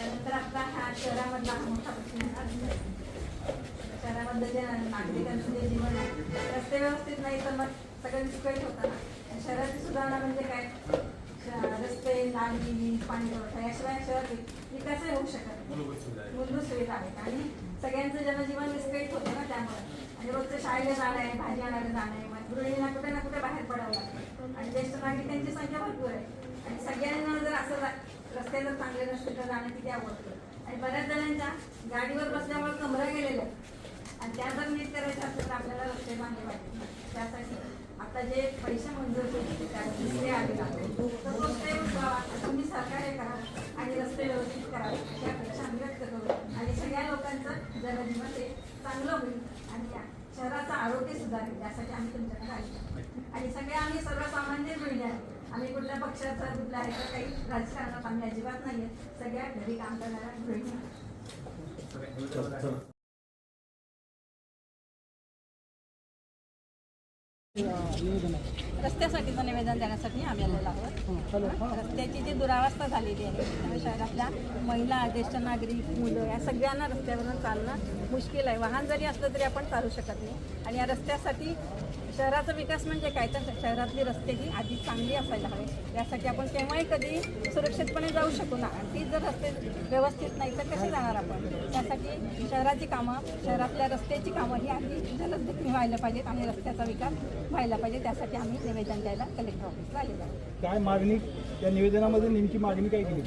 त्यानंतर आपला हा शहरामधला हा मोठा प्रश्न शहरामधलं जे नागरिकांचं जे जीवन आहे रस्ते व्यवस्थित नाही तर मग सगळं विस्कळीत होतं शहराची सुधारणा म्हणजे काय रस्ते नाली वीज पाणी पुरवठा याशिवाय शहर वि- विकासही होऊ शकत नाही मूलभूत सुविधा आहेत आणि सगळ्यांचं जनजीवन विस्कळीत होतं ना त्यामुळे आणि रोजचं शाळेला जाणं आहे भाजी आणायला जाणं आहे मग गृहिणींना कुठे ना कुठे बाहेर पडावं लागतं आणि ज्येष्ठ नागरिकांची संख्या भरपूर आहे. आणि सगळ्यांना जर असं रस्त्याला रस्ते चांगले नसते तर जाणं किती आवडतं आणि बऱ्याच जणांच्या गाडीवर बसल्यामुळे कमरा गेलेल्या आणि त्या जर नीट करायचं असेल तर आपल्याला रस्ते चांगले पाहिजे. त्यासाठी आता जे पैसे मंजूर केले त्या आले तर रस्ते तुम्ही सहकार्य करा आणि रस्ते व्यवस्थित करा. अशी अपेक्षा आम्ही व्यक्त करू. आणि सगळ्या लोकांचं जनजीवन ते चांगलं होईल. आणि शहराचं आरोग्य सुधारेल. यासाठी आम्ही तुमच्याकडे आलो. आणि सगळे आम्ही सर्वसामान्य मिळणार आहे आम्ही कुठल्या पक्षाचा कुठल्या ह्याचा काही राजकारणात आम्ही अजिबात नाही आहे सगळ्या घरी काम करणाऱ्या गृहिणी आहोत. रस्त्यासाठीचं निवेदन देण्यासाठी आम्ही आलेलो आहोत. रस्त्याची जी दुरावस्था झालेली आहे त्यामुळे शहरातल्या महिला ज्येष्ठ नागरिक मुलं या सगळ्यांना रस्त्यावरून चालणं मुश्किल आहे. वाहन जरी असलं तरी आपण चालू शकत नाही. आणि या रस्त्यासाठी शहराचा विकास म्हणजे काय? तर शहरातली रस्ते ही आधी चांगली असायला हवे. यासाठी आपण केव्हाही कधी सुरक्षितपणे जाऊ शकू ना. आणि तीच जर रस्ते व्यवस्थित नाही तर कसे जाणार आपण? त्यासाठी शहराची कामं शहरातल्या रस्त्याची कामं ही आधी जलदगतीने व्हायला पाहिजेत आणि रस्त्याचा विकास व्हायला पाहिजे त्यासाठी आम्ही निवेदन द्यायला कलेक्टर ऑफिसला आलेलो आहोत. काय मागणी त्या निवेदनामध्ये नेमकी मागणी काय केली?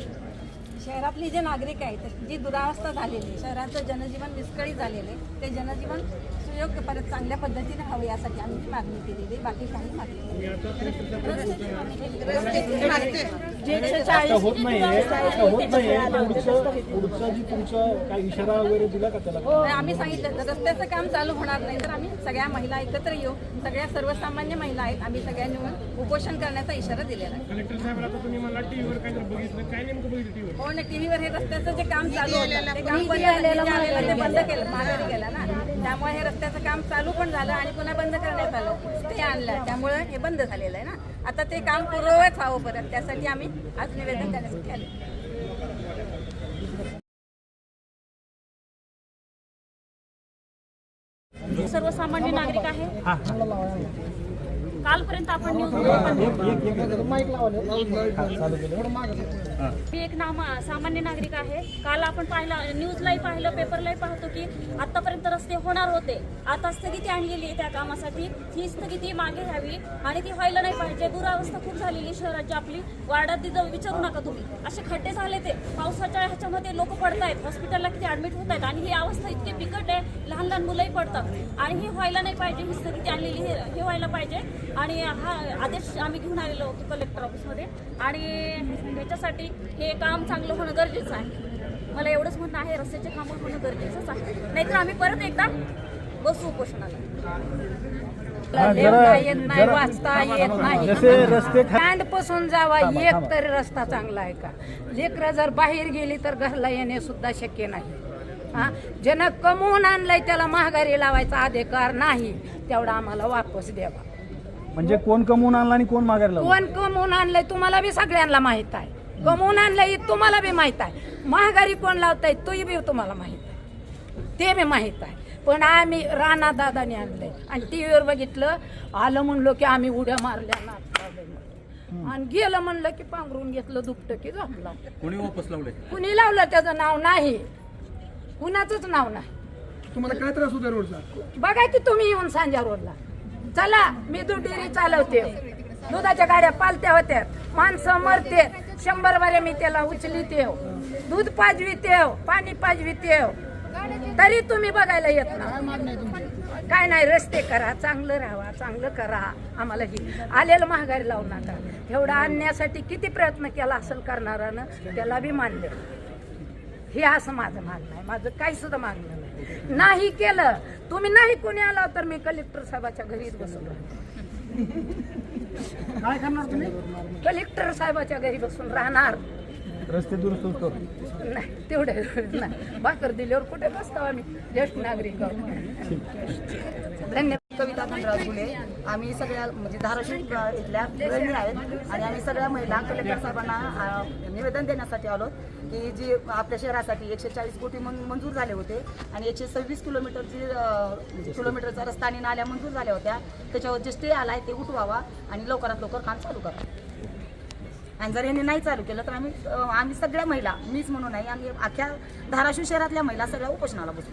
शहरातली जे नागरिक आहेत जी दुरावस्था झालेली आहे, शहराचं जनजीवन विस्कळीत झालेलं आहे ते जनजीवन सुयोग्य परत चांगल्या पद्धतीने हवं यासाठी आम्ही ही मागणी केलेली. बाकी काही मागणी आता होत नाहीये. आता होत नाहीये. पुढचं पुढचं जी तुमचं काय इशारा वगैरे दिला का त्याला? नाही, आम्ही सांगितलं रस्त्याचं काम चालू होणार नाही तर आम्ही सगळ्या महिला एकत्र येऊ. सगळ्या सर्वसामान्य महिला आहेत. आम्ही सगळ्यांनी मिळून उपोषण करण्याचा इशारा दिलेला आहे. तुम्ही मला टीव्हीवर हो ना टीव्हीवर हे रस्त्याचं जे काम चालू होतं ते काम बंद झालेलं आलेलं ते बंद केलं माघारी गेलं ना. त्यामुळे हे रस्त्याचं काम चालू पण झालं आणि पुन्हा बंद करण्यात आलं. ते आणलं. त्यामुळे हे बंद झालेलं आहे ना. आता ते काम पूर्ववत व्हावं परत. त्यासाठी आम्ही आज निवेदन करण्यासाठी आले सर्वसामान्य नागरिक आहे? कालपर्यंत आपण न्यूज मी एक नाम सामान्य नागरिक आहे. काल आपण पाहिलं न्यूजलाही पाहिलं पेपरलाही पाहतो की आतापर्यंत रस्ते होणार होते. आता स्थगिती आणलेली आहे त्या कामासाठी. ही स्थगिती मागे घ्यावी आणि ती व्हायला नाही पाहिजे. दुरावस्था खूप झालेली शहराची आपली. वार्डात तिथं विचारू नका तुम्ही. असे खड्डे झाले ते. पावसाच्या ह्याच्यामध्ये लोक पडतायत. हॉस्पिटलला किती ऍडमिट होत आहेत आणि ही अवस्था इतकी बिकट आहे. लहान लहान मुलंही पडतात. आणि ही व्हायला नाही पाहिजे. ही स्थगिती आणलेली हे व्हायला पाहिजे. आणि हा आदेश आम्ही घेऊन आलेलो होतो कलेक्टर ऑफिसमध्ये आणि ह्याच्यासाठी हे काम चांगलं होणं गरजेचं आहे. मला एवढंच म्हणणं आहे रस्त्याचे कामं होणं गरजेचंच आहे. नाहीतर आम्ही परत एकदा बसू उपोषणाला. येत नाही वाचता येत नाही. जसे रस्ते स्टँडपासून जावा एक तरी रस्ता चांगला आहे का? लेकरं जर बाहेर गेली तर घरला येणे सुद्धा शक्य नाही. हा? ज्यानं कमवून आणलंय त्याला महागारी लावायचा अधिकार नाही. तेवढा आम्हाला वापस द्यावा. म्हणजे कोण कमवून आणला आणि कोण मागायला? कोण कमवून आणलंय तुम्हाला बी सगळ्यांना माहीत आहे. कमवून आणलंय तुम्हाला बी माहीत आहे. महागारी कोण लावताय तोही बी तुम्हाला माहीत आहे. ते बी माहीत आहे. पण आम्ही राणा दादाने आणलंय. आणि टीव्हीवर बघितलं आलं म्हणलो की आम्ही उड्या मारल्या. आणि गेलं म्हणलं की पांघरून घेतलं दुपटं की झोपला. कोणी वापस लावले कुणी लावलं त्याचं नाव नाही. कुणाचंच नाव नाही. तुम्हाला काय त्रास होता रोडचा? बघा की तुम्ही येऊन सांजा रोडला. चला मी दूध डेअरी चालवते. दुधाच्या गाड्या पालत्या होत्या. माणसं मरते शंभर बरे मी त्याला उचलीते दूध पाजवीते पाणी पाजवीते तरी तुम्ही बघायला येत ना काय नाही रस्ते करा चांगलं राहावा चांगलं करा. आम्हाला ही आलेलं महागारी लावू नका. एवढं आणण्यासाठी किती प्रयत्न केला असेल करणारानं त्याला बी मानले हे असं माझं मागणं आहे. माझं काही सुद्धा मागणं नाही. नाही केलं. तुम्ही नाही कोणी आला तर मी कलेक्टर साहेबाच्या घरीच राहणार काय करणार तुम्ही? कलेक्टर साहेबाच्या घरी बसून राहणार. रस्ते दुरुस्त होतो. नाही तेवढे नाही. भाकर दिल्यावर कुठे बसतो आम्ही? ज्येष्ठ नागरिक. धन्यवाद. कविता धनराज फुले आम्ही सगळ्या म्हणजे धाराशिव इथल्या गृहिणी आहेत. आणि आम्ही सगळ्या महिला कलेक्टर साहेबांना निवेदन देण्यासाठी आलो की जी आपल्या शहरासाठी एकशे चाळीस कोटी मंजूर झाले होते आणि एकशे सव्वीस किलोमीटरची किलोमीटरचा रस्ता आणि नाल्या मंजूर झाल्या होत्या त्याच्यावर जे स्टे आलाय ते उठवावा आणि लवकरात लवकर काम चालू करा. आणि जर यांनी नाही चालू केलं तर आम्ही आम्ही सगळ्या महिला मीच म्हणून नाही आम्ही अख्ख्या धाराशिव शहरातल्या महिला सगळ्या उपोषणाला बसू.